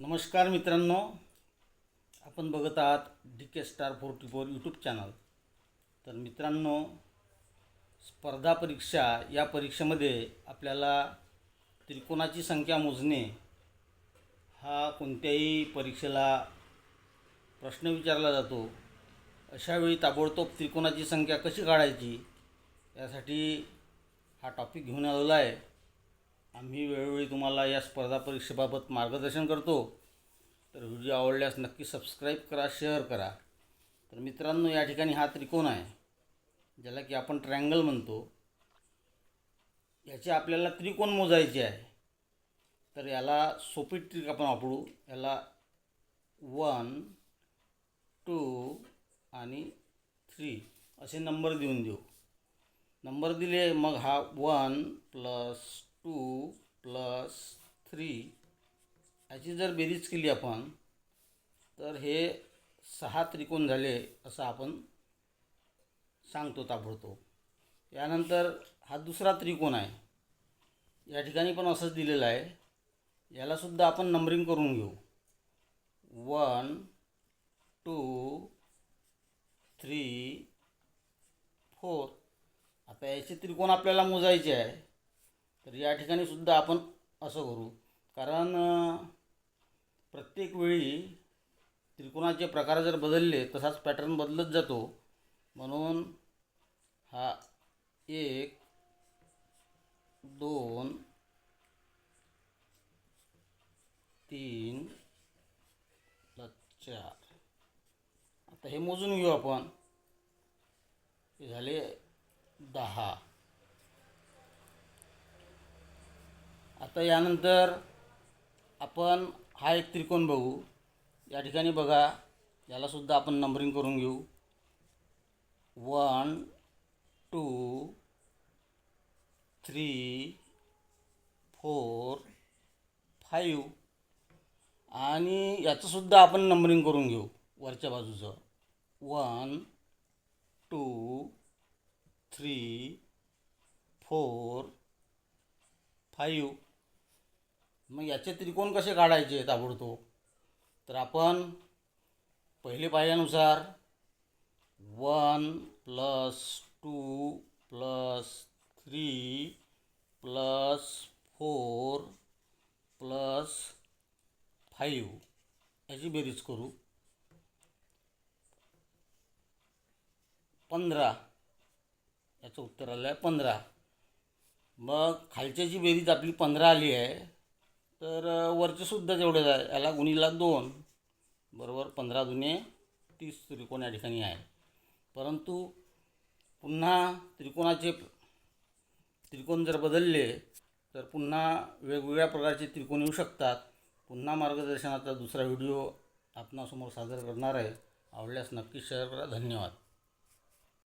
नमस्कार मित्रांनो. आपण बघत आहात D K star forty four YouTube channel तर मित्रांनो स्पर्धा परीक्षा या परीक्षेमध्ये आपल्याला त्रिकोणाची संख्या मोजणे हा कोणत्याही परीक्षेला प्रश्न विचारला जातो. अशावेळी ताबडतोब त्रिकोणाची संख्या कशी काढायची यासाठी हा टॉपिक घेऊन आलेला आहे. आम्ही वेळोवेळी तुम्हाला या स्पर्धा परीक्षेबाबत मार्गदर्शन करतो. तर व्हिडिओ आवडल्यास नक्की सबस्क्राईब करा शेअर करा. तर मित्रांनो या ठिकाणी हा त्रिकोण आहे ज्याला की आपण ट्रँगल म्हणतो. याचे आपल्याला त्रिकोण मोजायचे आहे. तर याला सोपी ट्रिक आपण वापरू. याला वन टू आणि थ्री असे नंबर देऊन देऊ. नंबर दिले मग हा one plus two plus three याची जर बेरीज केली आपण तर हे सहा त्रिकोण झाले असं आपण सांगतो ताबडतोब. यानंतर हा दुसरा त्रिकोण आहे. या ठिकाणी पण असंच दिलेलं आहे. यालासुद्धा आपण नंबरिंग करून घेऊ. वन टू थ्री फोर आता याचे त्रिकोण आपल्याला मोजायचे आहे. तर या ठिकाणी सुद्धा आपण असं करू. कारण प्रत्येक वेळी त्रिकोणाचे प्रकार जर बदलले तसाच पॅटर्न बदलत जातो. म्हणून हा एक दोन तीन चार. आता हे मोजून घेऊ आपण. हे झाले दहा. आता यानंतर आपण हा एक त्रिकोण बघू. या ठिकाणी बघा यालासुद्धा आपण नंबरिंग करून घेऊ. One two three four five आणि याचंसुद्धा आपण नंबरिंग करून घेऊ वरच्या बाजूचं. One two three four five मग याचे त्रिकोण कसे काढायचे ताबडतोब? तर आपण पहिले पाहिल्यानुसार one plus two plus three plus four plus five याची बेरीज करू. पंधरा. याचं उत्तर आलं आहे पंधरा. मग खालच्याची बेरीज आपली पंधरा आली आहे. तर वरचेसुद्धा वरचे आहे याला गुणीला दोन बरोबर पंधरा जुने तीस त्रिकोण या ठिकाणी आहे. परंतु पुन्हा त्रिकोणाचे त्रिकोण जर बदलले तर पुन्हा वेगवेगळ्या प्रकारचे त्रिकोण येऊ शकतात. पुन्हा मार्गदर्शनाचा दुसरा व्हिडिओ आपणासमोर सादर करणार आहे. आवडल्यास नक्की शेअर करा. धन्यवाद.